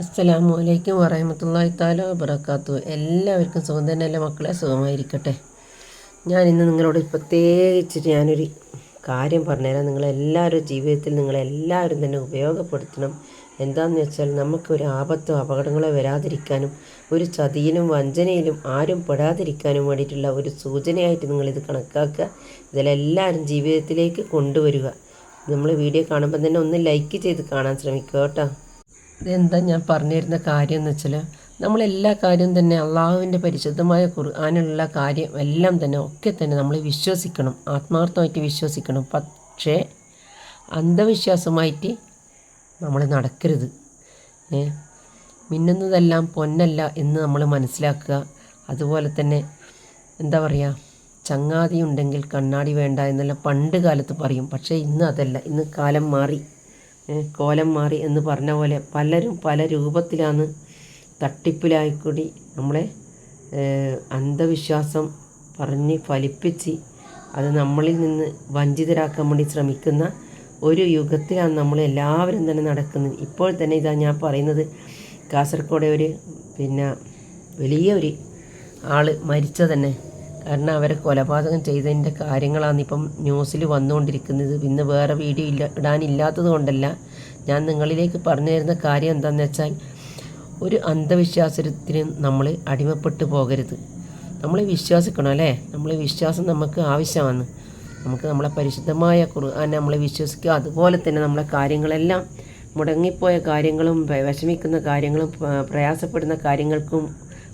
അസ്സലാമു അലൈക്കും വറഹമത്തല്ലാഹി താല വബർക്കാത്തു എല്ലാവർക്കും സുഖം തന്നെയല്ലേ മക്കളെ? സുഖമായിരിക്കട്ടെ. ഞാൻ ഇന്ന് നിങ്ങളോട് പ്രത്യേകിച്ച് ഞാനൊരു കാര്യം പറഞ്ഞുതരാം. നിങ്ങളെല്ലാവരും ജീവിതത്തിൽ നിങ്ങളെല്ലാവരും തന്നെ ഉപയോഗപ്പെടുത്തണം. എന്താണെന്ന് വെച്ചാൽ നമുക്കൊരു ആപത്തോ അപകടങ്ങളോ വരാതിരിക്കാനും ഒരു ചതിയിലും വഞ്ചനയിലും ആരും പെടാതിരിക്കാനും വേണ്ടിയിട്ടുള്ള ഒരു സൂചനയായിട്ട് നിങ്ങളിത് കണക്കാക്കുക. ഇതിലെല്ലാവരും ജീവിതത്തിലേക്ക് കൊണ്ടുവരിക. നമ്മൾ വീഡിയോ കാണുമ്പോൾ തന്നെ ഒന്ന് ലൈക്ക് ചെയ്ത് കാണാൻ ശ്രമിക്കുക കേട്ടോ. ഇതെന്താ ഞാൻ പറഞ്ഞിരുന്ന കാര്യം എന്ന് വെച്ചാൽ നമ്മളെല്ലാ കാര്യവും തന്നെ അള്ളാഹുവിന്റെ പരിശുദ്ധമായ ഖുർആാനുള്ള കാര്യം എല്ലാം തന്നെ ഒക്കെ തന്നെ നമ്മൾ വിശ്വസിക്കണം. ആത്മാർത്ഥമായിട്ട് വിശ്വസിക്കണം. പക്ഷേ അന്ധവിശ്വാസമായിട്ട് നമ്മൾ നടക്കരുത്. മിന്നുന്നതെല്ലാം പൊന്നല്ല എന്ന് നമ്മൾ മനസ്സിലാക്കുക. അതുപോലെ തന്നെ എന്താ പറയുക ചങ്ങാതി ഉണ്ടെങ്കിൽ കണ്ണാടി വേണ്ട എന്നെല്ലാം പണ്ട് കാലത്ത് പറയും. പക്ഷേ ഇന്ന് അതല്ല. ഇന്ന് കാലം മാറി. കോലം മാറി എന്ന് പറഞ്ഞ പോലെ പലരും പല രൂപത്തിലാണ് തട്ടിപ്പിലായിക്കൂടി നമ്മളെ അന്ധവിശ്വാസം പറഞ്ഞ് ഫലിപ്പിച്ച് അത് നമ്മളിൽ നിന്ന് വഞ്ചിതരാക്കാൻ വേണ്ടി ശ്രമിക്കുന്ന ഒരു യുഗത്തിലാണ് നമ്മൾ എല്ലാവരും തന്നെ നടക്കുന്നത്. ഇപ്പോൾ തന്നെ ഇതാ ഞാൻ പറയുന്നത് കാസർഗോഡ് ഒരു പിന്നെ വലിയ ഒരു ആൾ മരിച്ച തന്നെ കാരണം അവരെ കൊലപാതകം ചെയ്തതിന്റെ കാര്യങ്ങളാണ് ഇപ്പം ന്യൂസിൽ വന്നുകൊണ്ടിരിക്കുന്നത്. പിന്നെ വേറെ വീഡിയോ ഇല്ല ഇടാനില്ലാത്തത് കൊണ്ടല്ല ഞാൻ നിങ്ങളിലേക്ക് പറഞ്ഞു തരുന്ന കാര്യം എന്താണെന്ന് വെച്ചാൽ ഒരു അന്ധവിശ്വാസത്തിന് നമ്മൾ അടിമപ്പെട്ടു പോകരുത്. നമ്മൾ വിശ്വസിക്കണം അല്ലേ? നമ്മൾ വിശ്വാസം നമുക്ക് ആവശ്യമാണ്. നമുക്ക് നമ്മളെ പരിശുദ്ധമായ ഖുർആൻ നമ്മൾ വിശ്വസിക്കുക. അതുപോലെ തന്നെ നമ്മളെ കാര്യങ്ങളെല്ലാം മുടങ്ങിപ്പോയ കാര്യങ്ങളും വിഷമിക്കുന്ന കാര്യങ്ങളും പ്രയാസപ്പെടുന്ന കാര്യങ്ങൾക്കും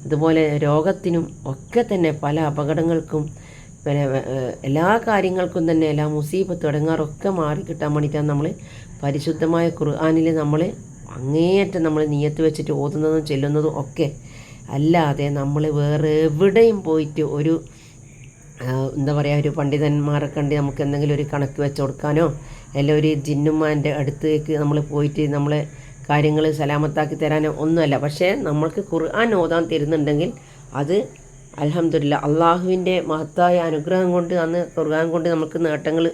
അതുപോലെ രോഗത്തിനും ഒക്കെ തന്നെ പല അപകടങ്ങൾക്കും പിന്നെ എല്ലാ കാര്യങ്ങൾക്കും തന്നെ എല്ലാ മുസീബത്ത് തുടങ്ങാറൊക്കെ മാറിക്കിട്ടാൻ വേണ്ടിയിട്ടാണ് നമ്മൾ പരിശുദ്ധമായ ഖുർആാനിൽ നമ്മൾ അങ്ങേയറ്റം നമ്മൾ നിയത്ത് വെച്ചിട്ട് ഓതുന്നതും ചെല്ലുന്നതും ഒക്കെ അല്ലാതെ നമ്മൾ വേറെ എവിടെയും പോയിട്ട് ഒരു എന്താ പറയുക ഒരു പണ്ഡിതന്മാരെ കണ്ടി നമുക്ക് എന്തെങ്കിലും ഒരു കണക്ക് വെച്ച് കൊടുക്കാനോ അല്ല ഒരു ജിന്നുമാന്റെ അടുത്തേക്ക് നമ്മൾ പോയിട്ട് നമ്മളെ കാര്യങ്ങൾ സലാമത്താക്കി തരാനോ ഒന്നുമല്ല. പക്ഷേ നമ്മൾക്ക് ഖുർആൻ ഓതാൻ തരുന്നുണ്ടെങ്കിൽ അത് അലഹമില്ല അള്ളാഹുവിന്റെ മഹത്തായ അനുഗ്രഹം കൊണ്ട് അന്ന് ഖുർആൻ കൊണ്ട് നമുക്ക് നേട്ടങ്ങൾ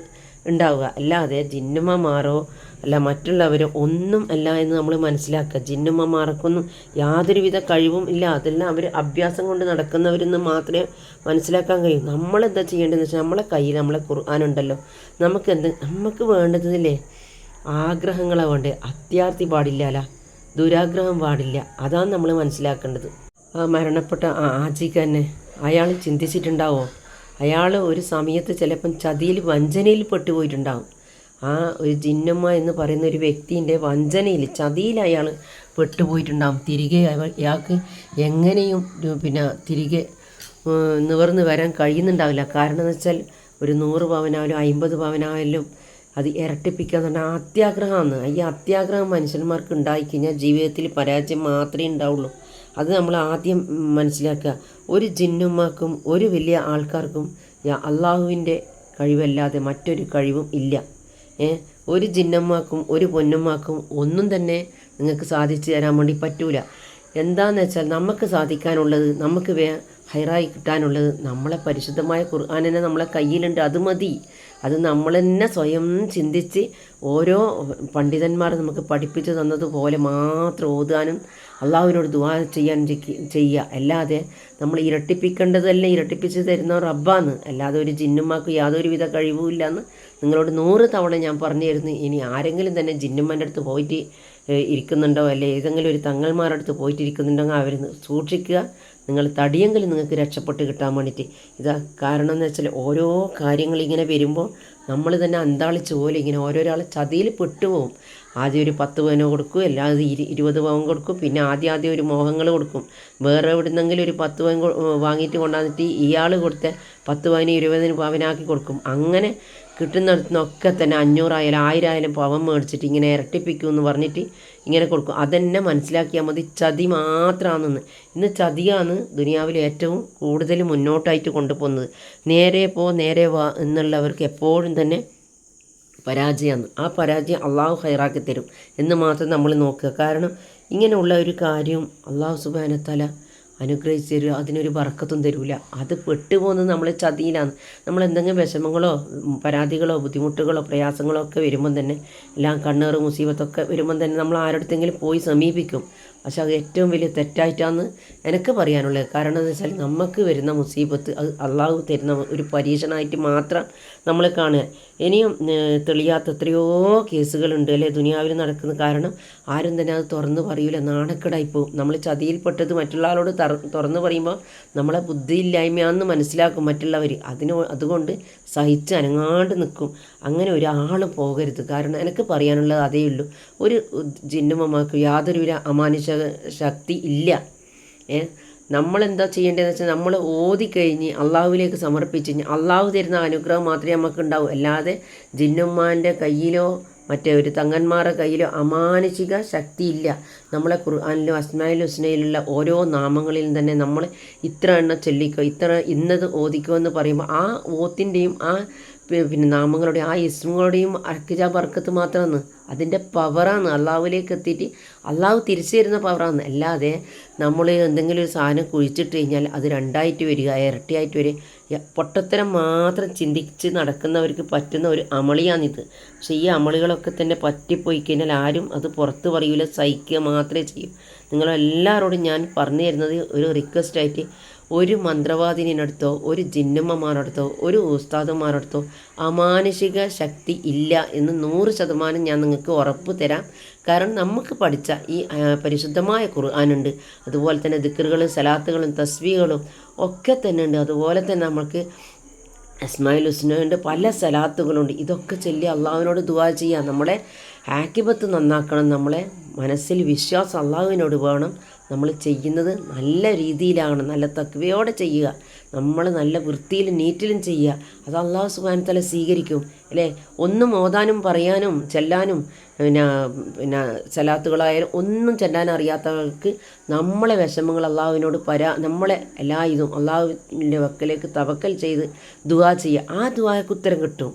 ഉണ്ടാവുക. അല്ലാതെ ജിന്നുമ്മമാരോ അല്ല മറ്റുള്ളവരോ ഒന്നും അല്ല എന്ന് നമ്മൾ മനസ്സിലാക്കുക. ജിന്നുമ്മമാർക്കൊന്നും യാതൊരുവിധ കഴിവും ഇല്ല. അതെല്ലാം അവർ അഭ്യാസം കൊണ്ട് നടക്കുന്നവരെന്ന് മാത്രമേ മനസ്സിലാക്കാൻ കഴിയൂ. നമ്മളെന്താ ചെയ്യേണ്ടതെന്ന് വെച്ചാൽ നമ്മളെ കയ്യിൽ നമ്മളെ ഖുർആാനുണ്ടല്ലോ നമുക്ക് എന്ത് നമുക്ക് വേണ്ടതില്ലേ ആഗ്രഹങ്ങളാണ് വേണ്ടത് അത്യാർത്ഥി പാടില്ല ദുരാഗ്രഹം പാടില്ല. അതാണ് നമ്മൾ മനസ്സിലാക്കേണ്ടത്. ആ മരണപ്പെട്ട ആ ആജിക തന്നെ അയാൾ ചിന്തിച്ചിട്ടുണ്ടാവോ? അയാൾ ഒരു സമയത്ത് ചിലപ്പം ചതിയിൽ വഞ്ചനയിൽ പെട്ടുപോയിട്ടുണ്ടാവും. ആ ഒരു ജിന്നമ്മ എന്ന് പറയുന്ന ഒരു വ്യക്തിന്റെ വഞ്ചനയിൽ ചതിയിൽ അയാൾ പെട്ടുപോയിട്ടുണ്ടാവും. തിരികെ അയാൾക്ക് എങ്ങനെയും പിന്നെ തിരികെ നിവർന്ന് വരാൻ കഴിയുന്നുണ്ടാവില്ല. കാരണം എന്ന് വെച്ചാൽ ഒരു നൂറ് പവനായാലും അമ്പത് പവനായാലും അത് ഇരട്ടിപ്പിക്കുക എന്ന് പറഞ്ഞാൽ അത്യാഗ്രഹമാണ്. ഈ അത്യാഗ്രഹം മനുഷ്യന്മാർക്ക് ഉണ്ടായിക്കഴിഞ്ഞാൽ ജീവിതത്തിൽ പരാജയം മാത്രമേ ഉണ്ടാവുള്ളൂ. അത് നമ്മൾ ആദ്യം മനസ്സിലാക്കുക. ഒരു ജിന്നുമാർക്കും ഒരു വലിയ ആൾക്കാർക്കും അള്ളാഹുവിന്റെ കഴിവല്ലാതെ മറ്റൊരു കഴിവും ഇല്ല. ഏ? ഒരു ജിന്നമ്മാക്കും ഒരു പൊന്നമ്മാക്കും ഒന്നും തന്നെ നിങ്ങൾക്ക് സാധിച്ചു തരാൻ വേണ്ടി പറ്റൂല. എന്താണെന്ന് വെച്ചാൽ നമുക്ക് സാധിക്കാനുള്ളത് നമുക്ക് വേ ഹൈറായി കിട്ടാനുള്ളത് നമ്മളെ പരിശുദ്ധമായ ഖുർആാനിനെ നമ്മളെ കയ്യിലുണ്ട്. അത് മതി. അത് നമ്മൾ തന്നെ സ്വയം ചിന്തിച്ച് ഓരോ പണ്ഡിതന്മാർ നമുക്ക് പഠിപ്പിച്ചു തന്നതുപോലെ മാത്രം ഓതാനും അള്ളാഹുവിനോട് ദുവാ ചെയ്യാൻ ചെയ്യ- ചെയ്യുക അല്ലാതെ നമ്മൾ ഇരട്ടിപ്പിക്കേണ്ടതല്ലേ? ഇരട്ടിപ്പിച്ച് തരുന്ന റബ്ബാന്ന്. അല്ലാതെ ഒരു ജിന്നുമാക്ക് യാതൊരുവിധ കഴിവുമില്ല എന്ന് നിങ്ങളോട് നൂറ് തവണ ഞാൻ പറഞ്ഞു തരുന്നു ഇനി ആരെങ്കിലും തന്നെ ജിന്നുമ്മന്റെ അടുത്ത് പോയിട്ട് ഇരിക്കുന്നുണ്ടോ? അല്ലെ ഏതെങ്കിലും ഒരു തങ്ങൾമാരുടെ അടുത്ത് പോയിട്ട് ഇരിക്കുന്നുണ്ടെങ്കിൽ അവർ സൂക്ഷിക്കുക. നിങ്ങൾ തടിയെങ്കിൽ നിങ്ങൾക്ക് രക്ഷപ്പെട്ട് കിട്ടാൻ വേണ്ടിയിട്ട്. ഇതാ കാരണം എന്ന് വെച്ചാൽ ഓരോ കാര്യങ്ങൾ ഇങ്ങനെ വരുമ്പോൾ നമ്മൾ തന്നെ അന്താളിച്ച് പോലെ ഇങ്ങനെ ഓരോരാൾ ചതിയിൽ പെട്ടുപോകും. ആദ്യം ഒരു പത്ത് പവന് കൊടുക്കും അല്ലാതെ ഇരു ഇരുപത് പവൻ കൊടുക്കും പിന്നെ ആദ്യം ആദ്യം ഒരു മോഹങ്ങൾ കൊടുക്കും. വേറെ എവിടുന്നെങ്കിലും ഒരു പത്ത് പവൻ വാങ്ങിയിട്ട് കൊണ്ടുവന്നിട്ട് ഇയാൾ കൊടുത്ത പത്ത് പവന് ഇരുപതിന് പവനാക്കി കൊടുക്കും. അങ്ങനെ കിട്ടുന്നിടത്തുനിന്നൊക്കെ തന്നെ അഞ്ഞൂറായാലും ആയിരമായാലും പവൻ മേടിച്ചിട്ട് ഇങ്ങനെ ഇരട്ടിപ്പിക്കും എന്ന് പറഞ്ഞിട്ട് ഇങ്ങനെ കൊടുക്കും. അതെന്നെ മനസ്സിലാക്കിയാൽ മതി ചതി മാത്രമാണെന്ന് ഇന്ന് ചതിയാണ് ദുനിയാവിൽ ഏറ്റവും കൂടുതൽ മുന്നോട്ടായിട്ട് കൊണ്ടുപോകുന്നത്. നേരെ പോ നേരെ വാ എന്നുള്ളവർക്ക് എപ്പോഴും തന്നെ പരാജയമാണ് ആ പരാജയം അള്ളാഹു ഹൈറാക്കി തരും എന്ന് മാത്രം നമ്മൾ നോക്കുക. കാരണം ഇങ്ങനെയുള്ള ഒരു കാര്യം അള്ളാഹു സുബാനത്തല അനുഗ്രഹിച്ച് തരും. അതിനൊരു വറക്കത്തും തരില്ല അത് പെട്ടുപോകുന്നത് നമ്മൾ ചതിയിലാണ്. നമ്മൾ എന്തെങ്കിലും വിഷമങ്ങളോ പരാതികളോ ബുദ്ധിമുട്ടുകളോ പ്രയാസങ്ങളോ ഒക്കെ വരുമ്പം തന്നെ എല്ലാം കണ്ണേറ് മുസീബത്തൊക്കെ വരുമ്പം തന്നെ നമ്മൾ ആരടുത്തെങ്കിലും പോയി സമീപിക്കും. പക്ഷെ അത് ഏറ്റവും വലിയ തെറ്റായിട്ടാണ് എനിക്ക് പറയാനുള്ളത്. കാരണം എന്ന് വെച്ചാൽ നമുക്ക് വരുന്ന മുസീബത്ത് അത് അള്ളാഹു തരുന്ന ഒരു പരീക്ഷണമായിട്ട് മാത്രം നമ്മൾ കാണുക. ഇനിയും തെളിയാത്ത എത്രയോ കേസുകളുണ്ട് അല്ലേ? ദുനിയാവിൽ നടക്കുന്ന കാരണം ആരും തന്നെ അത് തുറന്നു പറയൂല. നാണക്കേടായി പോകും. നമ്മൾ ചതിയിൽപ്പെട്ടത് മറ്റുള്ള ആളോട് തുറന്നു പറയുമ്പോൾ നമ്മളെ ബുദ്ധിയില്ലായ്മയാണെന്ന് മനസ്സിലാക്കും മറ്റുള്ളവർ. അതിന് അതുകൊണ്ട് സഹിച്ച് അനങ്ങാണ്ട് നിൽക്കും. അങ്ങനെ ഒരാൾ പോകരുത്. കാരണം എനിക്ക് പറയാനുള്ളത് അതേ ഉള്ളൂ. ഒരു ജിന്നുമ്മമാർക്ക് യാതൊരുവിധ അമാനുഷ ശക്തി ഇല്ല. ഏ നമ്മളെന്താ ചെയ്യേണ്ടതെന്ന് വെച്ചാൽ നമ്മൾ ഓതിക്കഴിഞ്ഞ് അള്ളാഹുവിലേക്ക് സമർപ്പിച്ച് കഴിഞ്ഞാൽ അള്ളാഹു തരുന്ന അനുഗ്രഹം മാത്രമേ നമുക്ക് ഉണ്ടാവൂ അല്ലാതെ ജിന്നുമ്മാന്റെ കയ്യിലോ മറ്റേ ഒരു തങ്ങന്മാരുടെ കയ്യിലോ അമാനുഷിക ശക്തിയില്ല. നമ്മളെ ഖുർആാനിലും അസ്മായിൽ ഹുസ്നയിലുള്ള ഓരോ നാമങ്ങളിലും തന്നെ നമ്മൾ ഇത്ര എണ്ണം ചൊല്ലിക്കോ ഇത്ര ഇന്നത് ഓദിക്കോ എന്ന് പറയുമ്പോൾ ആ ഓത്തിന്റെയും ആ പിന്നെ നാമങ്ങളുടെയും ആ ഇസ്മുകളുടെയും അർക്കിജ ബർക്കത്ത് മാത്രമാണ് അതിന്റെ പവറാണ് അള്ളാഹുവിലേക്ക് എത്തിയിട്ട് അള്ളാഹു തിരിച്ചു തരുന്ന പവറാണ് അല്ലാതെ നമ്മൾ എന്തെങ്കിലും ഒരു സാധനം കുഴിച്ചിട്ട് കഴിഞ്ഞാൽ അത് രണ്ടായിട്ട് വരിക ഇരട്ടിയായിട്ട് വരിക. പൊട്ടത്തരം മാത്രം ചിന്തിച്ച് നടക്കുന്നവർക്ക് പറ്റുന്ന ഒരു അമളിയാണിത്. പക്ഷേ ഈ അമളികളൊക്കെ തന്നെ പറ്റിപ്പോയി കഴിഞ്ഞാൽ ആരും അത് പുറത്ത് പറയൂല സഹിക്കുക മാത്രമേ ചെയ്യൂ. നിങ്ങളെല്ലാവരോടും ഞാൻ പറഞ്ഞു തരുന്നത് ഒരു റിക്വസ്റ്റായിട്ട് ഒരു മന്ത്രവാദിനടുത്തോ ഒരു ജിന്നമ്മമാരടുത്തോ ഒരു ഉസ്താദന്മാരടുത്തോ അമാനുഷിക ശക്തി ഇല്ല എന്ന് നൂറ് ശതമാനം ഞാൻ നിങ്ങൾക്ക് ഉറപ്പ് തരാം. കാരണം നമുക്ക് പഠിച്ച ഈ പരിശുദ്ധമായ ഖുർആാനുണ്ട്. അതുപോലെ തന്നെ ദിക്കറുകളും സലാത്തുകളും തസ്വികളും ഒക്കെ തന്നെ ഉണ്ട് അതുപോലെ തന്നെ നമുക്ക് അസ്മായിൽ ഹുസ്നുണ്ട് പല സലാത്തുകളുണ്ട്. ഇതൊക്കെ ചൊല്ലി അള്ളാഹുവിനോട് ദുവാ ചെയ്യുക നമ്മളെ ആക്കിബത്ത് നന്നാക്കണം നമ്മളെ മനസ്സിൽ വിശ്വാസം അള്ളാഹുവിനോട് വേണം നമ്മൾ ചെയ്യുന്നത് നല്ല രീതിയിലാണ് നല്ല തക്വയോടെ ചെയ്യുക. നമ്മൾ നല്ല വൃത്തിയിലും നീറ്റിലും ചെയ്യുക. അത് അള്ളാഹു സുബാനത്തല സ്വീകരിക്കും അല്ലേ? ഒന്നും ഓതാനും പറയാനും ചെല്ലാനും പിന്നെ പിന്നെ ചെല്ലാത്തുകളായാലും ഒന്നും ചെല്ലാൻ അറിയാത്തവർക്ക് നമ്മളെ വിഷമങ്ങൾ അള്ളാഹുവിനോട് പരാ നമ്മളെ എല്ലാ ഇതും അള്ളാഹുവിന്റെ വക്കലേക്ക് തവക്കൽ ചെയ്ത് ദുവാ ചെയ്യുക. ആ ദുവാക്ക് ഉത്തരം കിട്ടും.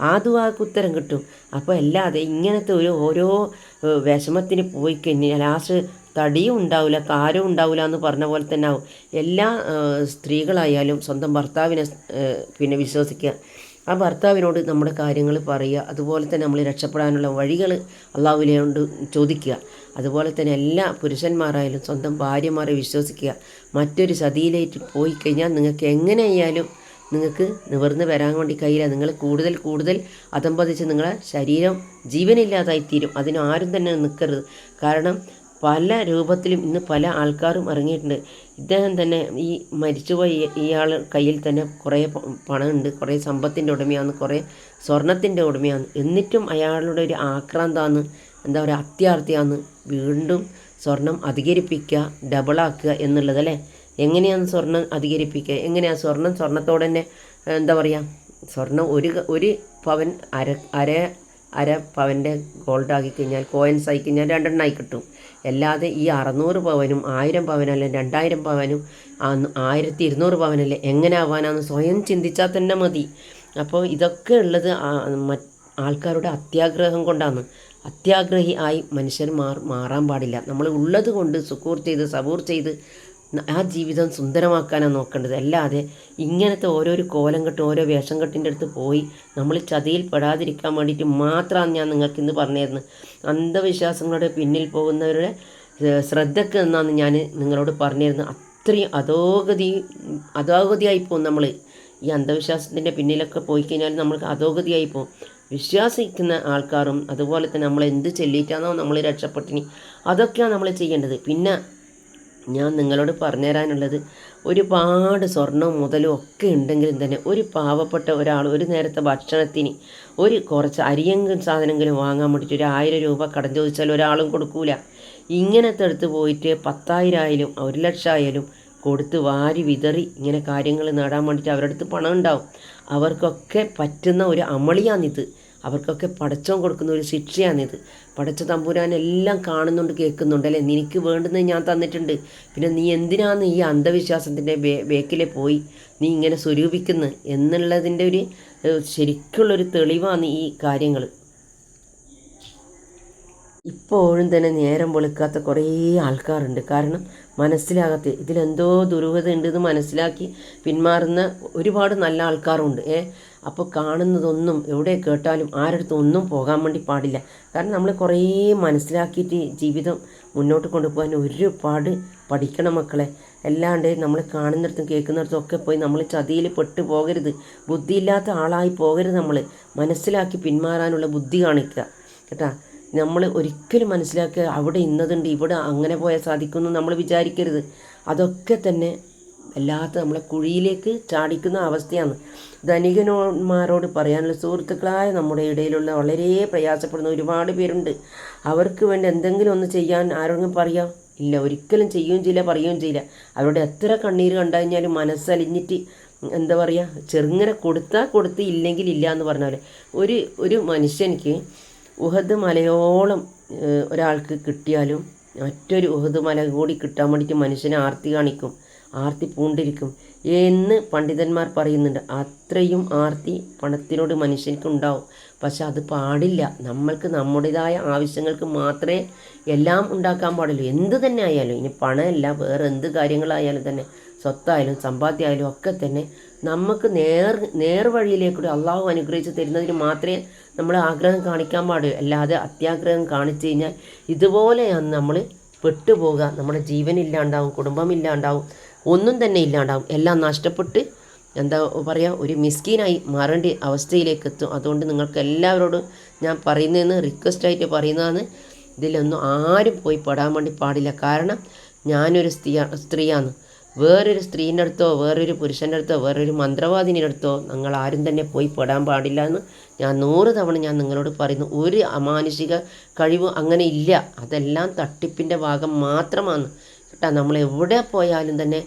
ആ ദുവാക്ക് ഉത്തരം കിട്ടും. അപ്പോൾ അല്ലാതെ ഇങ്ങനത്തെ ഒരു ഓരോ വിഷമത്തിന് പോയി കഴിഞ്ഞാൽ ലാസ്റ്റ് തടിയും ഉണ്ടാവില്ല കാരും ഉണ്ടാവില്ല എന്ന് പറഞ്ഞ പോലെ തന്നെ ആവും. എല്ലാ സ്ത്രീകളായാലും സ്വന്തം ഭർത്താവിനെ പിന്നെ വിശ്വസിക്കുക. ആ ഭർത്താവിനോട് നമ്മുടെ കാര്യങ്ങൾ പറയുക. അതുപോലെ തന്നെ നമ്മൾ രക്ഷപ്പെടാനുള്ള വഴികൾ കൊണ്ട് ചോദിക്കുക. അതുപോലെ തന്നെ എല്ലാ പുരുഷന്മാരായാലും സ്വന്തം ഭാര്യമാരെ വിശ്വസിക്കുക. മറ്റൊരു സതിയിലേക്ക് പോയി കഴിഞ്ഞാൽ നിങ്ങൾക്ക് എങ്ങനെയായാലും നിങ്ങൾക്ക് നിവർന്ന് വരാൻ വേണ്ടി കഴിയില്ല. നിങ്ങൾ കൂടുതൽ കൂടുതൽ അതമ്പതിച്ച് നിങ്ങളെ ശരീരം ജീവനില്ലാതായി തീരും. അതിന് ആരും തന്നെ നിൽക്കരുത്. കാരണം പല രൂപത്തിലും ഇന്ന് പല ആൾക്കാരും ഇറങ്ങിയിട്ടുണ്ട്. ഇദ്ദേഹം തന്നെ ഈ മരിച്ചുപോയി ഇയാൾ കയ്യിൽ തന്നെ കുറേ പണമുണ്ട്. കുറേ സമ്പത്തിന്റെ ഉടമയാണ്. കുറേ സ്വർണത്തിന്റെ ഉടമയാണ്. എന്നിട്ടും അയാളുടെ ഒരു ആക്രാന്താന്ന് എന്താ പറയുക അത്യാർത്ഥിയാണ് വീണ്ടും സ്വർണം അധികരിപ്പിക്കുക ഡബിളാക്കുക എന്നുള്ളതല്ലേ എങ്ങനെയാണ് സ്വർണം അധികരിപ്പിക്കുക എങ്ങനെയാണ് സ്വർണം സ്വർണത്തോടെ തന്നെ എന്താ പറയുക സ്വർണം ഒരു ഒരു പവൻ അര അര അര പവന്റെ ഗോൾഡ് ആക്കി കഴിഞ്ഞാൽ കോയിൻസ് ആയി കഴിഞ്ഞാൽ രണ്ടെണ്ണമായി കിട്ടും. അല്ലാതെ ഈ അറുന്നൂറ് പവനും ആയിരം പവനല്ല രണ്ടായിരം പവനും ആയിരത്തി ഇരുന്നൂറ് പവനല്ലേ എങ്ങനെ ആവാനാന്ന് സ്വയം ചിന്തിച്ചാൽ തന്നെ മതി. അപ്പോൾ ഇതൊക്കെ ഉള്ളത് ആൾക്കാരുടെ അത്യാഗ്രഹം കൊണ്ടാണ് അത്യാഗ്രഹി ആയി മനുഷ്യർ മാറാൻ പാടില്ല. നമ്മൾ ഉള്ളത് കൊണ്ട് സുക്കൂർ ചെയ്ത് സബൂർ ചെയ്ത് ആ ജീവിതം സുന്ദരമാക്കാനാണ് നോക്കേണ്ടത്. അല്ലാതെ ഇങ്ങനത്തെ ഓരോരോ കോലം കെട്ടും ഓരോ വേഷം കെട്ടിന്റെ അടുത്ത് പോയി നമ്മൾ ചതിയിൽ പെടാതിരിക്കാൻ വേണ്ടിയിട്ട് മാത്രമാണ് ഞാൻ നിങ്ങൾക്ക് ഇന്ന് പറഞ്ഞിരുന്നത്. അന്ധവിശ്വാസങ്ങളുടെ പിന്നിൽ പോകുന്നവരുടെ ശ്രദ്ധക്ക് എന്നാണ് ഞാൻ നിങ്ങളോട് പറഞ്ഞിരുന്നത്. അത്രയും അധോഗതി അധോഗതിയായി പോകും നമ്മൾ ഈ അന്ധവിശ്വാസത്തിന്റെ പിന്നിലൊക്കെ പോയി കഴിഞ്ഞാൽ നമ്മൾക്ക് അധോഗതിയായി പോകും. വിശ്വസിക്കുന്ന ആൾക്കാരും അതുപോലെ തന്നെ നമ്മൾ എന്ത് ചെല്ലിയിട്ടാണോ നമ്മൾ രക്ഷപ്പെട്ടിനി അതൊക്കെയാണ് നമ്മൾ ചെയ്യേണ്ടത്. പിന്നെ ഞാൻ നിങ്ങളോട് പറഞ്ഞു തരാനുള്ളത് ഒരുപാട് സ്വർണവും മുതലും ഒക്കെ ഉണ്ടെങ്കിലും തന്നെ ഒരു പാവപ്പെട്ട ഒരാൾ ഒരു നേരത്തെ ഭക്ഷണത്തിന് ഒരു കുറച്ച് അരിയെങ്കിലും സാധനങ്ങളും വാങ്ങാൻ വേണ്ടിയിട്ട് ഒരു ആയിരം രൂപ കടം ചോദിച്ചാൽ ഒരാളും കൊടുക്കൂല. ഇങ്ങനത്തെ അടുത്ത് പോയിട്ട് പത്തായിരം ആയാലും ഒരു ലക്ഷം ആയാലും കൊടുത്ത് വാരി വിതറി ഇങ്ങനെ കാര്യങ്ങൾ നേടാൻ വേണ്ടിയിട്ട് അവരുടെ അടുത്ത് പണം ഉണ്ടാവും അവർക്കൊക്കെ പറ്റുന്ന ഒരു അമളിയാണിത്. അവർക്കൊക്കെ പടച്ചോൻ കൊടുക്കുന്ന ഒരു ശിക്ഷയാണിത്. പടച്ച തമ്പുരാൻ എല്ലാം കാണുന്നുണ്ട് കേൾക്കുന്നുണ്ട് അല്ലേ? നിനക്ക് വേണ്ടുന്നത് ഞാൻ തന്നിട്ടുണ്ട്. പിന്നെ നീ എന്തിനാണ് ഈ അന്ധവിശ്വാസത്തിന്റെ ബേ ബേക്കിലെ പോയി? നീ ഇങ്ങനെ സ്വരൂപിക്കുന്നത് എന്നുള്ളതിന്റെ ഒരു ശരിക്കുള്ളൊരു തെളിവാണ് ഈ കാര്യങ്ങൾ ഇപ്പോഴും തന്നെ നേരം വെളുക്കാത്ത കുറേ ആൾക്കാരുണ്ട്. കാരണം മനസ്സിലാകാത്ത ഇതിലെന്തോ ദുരൂഹത ഉണ്ടെന്ന് മനസ്സിലാക്കി പിന്മാറുന്ന ഒരുപാട് നല്ല ആൾക്കാരുണ്ട്. ഏ അപ്പോൾ കാണുന്നതൊന്നും എവിടെ കേട്ടാലും ആരടുത്തും ഒന്നും പോകാൻ വേണ്ടി പാടില്ല. കാരണം നമ്മൾ കുറേ മനസ്സിലാക്കിയിട്ട് ജീവിതം മുന്നോട്ട് കൊണ്ടുപോകാൻ ഒരുപാട് പഠിക്കണം മക്കളെ. അല്ലാണ്ട് നമ്മൾ കാണുന്നിടത്തും കേൾക്കുന്നിടത്തും ഒക്കെ പോയി നമ്മൾ ചതിയിൽ പെട്ട് പോകരുത്. ബുദ്ധിയില്ലാത്ത ആളായി പോകരുത് നമ്മൾ മനസ്സിലാക്കി പിന്മാറാനുള്ള ബുദ്ധി കാണിക്കുക. കേട്ടാ? നമ്മൾ ഒരിക്കലും മനസ്സിലാക്കുക അവിടെ ഇന്നതുണ്ട് ഇവിടെ അങ്ങനെ പോയാൽ സാധിക്കുമെന്ന് നമ്മൾ വിചാരിക്കരുത്. അതൊക്കെ തന്നെ വല്ലാത്ത നമ്മളെ കുഴിയിലേക്ക് ചാടിക്കുന്ന അവസ്ഥയാണ്. ധനികന്മാരോട് പറയാനുള്ള സുഹൃത്തുക്കളായ നമ്മുടെ ഇടയിലുള്ള വളരെ പ്രയാസപ്പെടുന്ന ഒരുപാട് പേരുണ്ട്. അവർക്ക് വേണ്ടി എന്തെങ്കിലും ഒന്ന് ചെയ്യാൻ ആരോടും പറയാം? ഇല്ല ഒരിക്കലും ചെയ്യുകയും ചെയ്യില്ല പറയുകയും ചെയ്യില്ല. അവരുടെ എത്ര കണ്ണീര് കണ്ടു കഴിഞ്ഞാലും മനസ്സലിഞ്ഞിട്ട് എന്താ പറയുക ചെറുങ്ങനെ കൊടുത്താൽ കൊടുത്ത് ഇല്ലെങ്കിൽ ഇല്ല എന്ന് പറഞ്ഞാൽ ഒരു ഒരു മനുഷ്യനിക്ക് ഉഹദ് മലയോളം ഒരാൾക്ക് കിട്ടിയാലും മറ്റൊരു ഉഹദ് മല കൂടി കിട്ടാൻ വേണ്ടിയിട്ട് മനുഷ്യനെ ആർത്തി കാണിക്കും ആർത്തി പൂണ്ടിരിക്കും എന്ന് പണ്ഡിതന്മാർ പറയുന്നുണ്ട്. അത്രയും ആർത്തി പണത്തിനോട് മനുഷ്യർക്ക് ഉണ്ടാവും. പക്ഷെ അത് പാടില്ല. നമ്മൾക്ക് നമ്മുടേതായ ആവശ്യങ്ങൾക്ക് മാത്രമേ എല്ലാം ഉണ്ടാക്കാൻ പാടുള്ളൂ. എന്ത് തന്നെ ആയാലും ഇനി പണമല്ല വേറെ എന്ത് കാര്യങ്ങളായാലും തന്നെ സ്വത്തായാലും സമ്പാദ്യമായാലും ഒക്കെ തന്നെ നമുക്ക് നേർ നേർവഴിയിലേക്കൂടി അള്ളാഹു അനുഗ്രഹിച്ച് തരുന്നതിന് മാത്രമേ നമ്മൾ ആഗ്രഹം കാണിക്കാൻ പാടൂ അല്ലാതെ അത്യാഗ്രഹം കാണിച്ചു കഴിഞ്ഞാൽ ഇതുപോലെയാണ് നമ്മൾ പെട്ടുപോകുക നമ്മുടെ ജീവനില്ലാണ്ടാവും കുടുംബമില്ലാണ്ടാവും ഒന്നും തന്നെ ഇല്ലാണ്ടാവും. എല്ലാം നഷ്ടപ്പെട്ട് എന്താ പറയുക ഒരു മിസ്കീനായി മാറേണ്ട അവസ്ഥയിലേക്ക് എത്തും. അതുകൊണ്ട് നിങ്ങൾക്ക് എല്ലാവരോടും ഞാൻ പറയുന്നതെന്ന് റിക്വസ്റ്റായിട്ട് പറയുന്നതാണ്. ഇതിലൊന്നും ആരും പോയി പെടാൻ വേണ്ടി പാടില്ല. കാരണം ഞാനൊരു സ്ത്രീ സ്ത്രീയാണ്. വേറൊരു സ്ത്രീന്റെ അടുത്തോ വേറൊരു പുരുഷന്റെ അടുത്തോ വേറൊരു മന്ത്രവാദിന്റെ അടുത്തോ നിങ്ങൾ ആരും തന്നെ പോയി പെടാൻ പാടില്ല എന്ന് ഞാൻ നൂറ് തവണ ഞാൻ നിങ്ങളോട് പറയുന്നു. ഒരു അമാനുഷിക കഴിവ് അങ്ങനെ ഇല്ല. അതെല്ലാം തട്ടിപ്പിന്റെ ഭാഗം മാത്രമാണ്. കേട്ടോ നമ്മൾ എവിടെ പോയാലും തന്നെ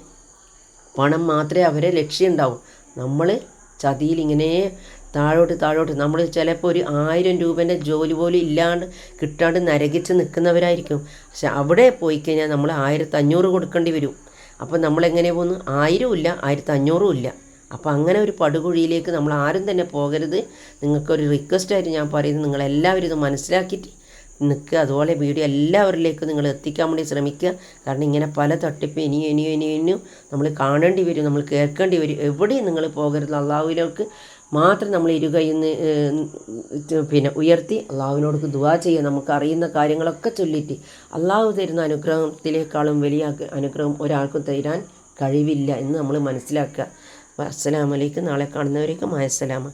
പണം മാത്രമേ അവരെ ലക്ഷ്യം ഉണ്ടാവും നമ്മൾ ചതിയിൽ ഇങ്ങനെ താഴോട്ട് താഴോട്ട് നമ്മൾ ചിലപ്പോൾ ഒരു ആയിരം രൂപേന്റെ ജോലി പോലും ഇല്ലാണ്ട് കിട്ടാണ്ട് നരകിച്ച് നിൽക്കുന്നവരായിരിക്കും. പക്ഷെ അവിടെ പോയി കഴിഞ്ഞാൽ നമ്മൾ ആയിരത്തി അഞ്ഞൂറ് കൊടുക്കേണ്ടി വരും. അപ്പോൾ നമ്മളെങ്ങനെ പോകുന്നു ആയിരവും ഇല്ല ആയിരത്തി അഞ്ഞൂറും ഇല്ല. അപ്പോൾ അങ്ങനെ ഒരു പടുകുഴിയിലേക്ക് നമ്മൾ ആരും തന്നെ പോകരുത്. നിങ്ങൾക്കൊരു റിക്വസ്റ്റായിട്ട് ഞാൻ പറയുന്നത് നിങ്ങളെല്ലാവരും ഇത് മനസ്സിലാക്കിയിട്ട് നിൽക്കുക അതുപോലെ വീഡിയോ എല്ലാവരിലേക്കും നിങ്ങൾ എത്തിക്കാൻ വേണ്ടി ശ്രമിക്കുക. കാരണം ഇങ്ങനെ പല തട്ടിപ്പ് ഇനിയും ഇനിയും ഇനിയും ഇനിയും നമ്മൾ കാണേണ്ടി വരും. നമ്മൾ കേൾക്കേണ്ടി വരും. എവിടെയും നിങ്ങൾ പോകരുത്. അള്ളാഹുവിലേക്ക് മാത്രം നമ്മൾ ഇരുകയിന്ന് പിന്നെ ഉയർത്തി അള്ളാഹുവിനോട് ദുവാ ചെയ്യുക നമുക്ക് അറിയുന്ന കാര്യങ്ങളൊക്കെ ചൊല്ലിയിട്ട് അള്ളാഹു തരുന്ന അനുഗ്രഹത്തിലേക്കാളും വലിയ അനുഗ്രഹം ഒരാൾക്കും തരാൻ കഴിവില്ല എന്ന് നമ്മൾ മനസ്സിലാക്കുക. അസ്സലാമലൈക്കും നാളെ കാണുന്നവരേക്കും അസ്സലാമ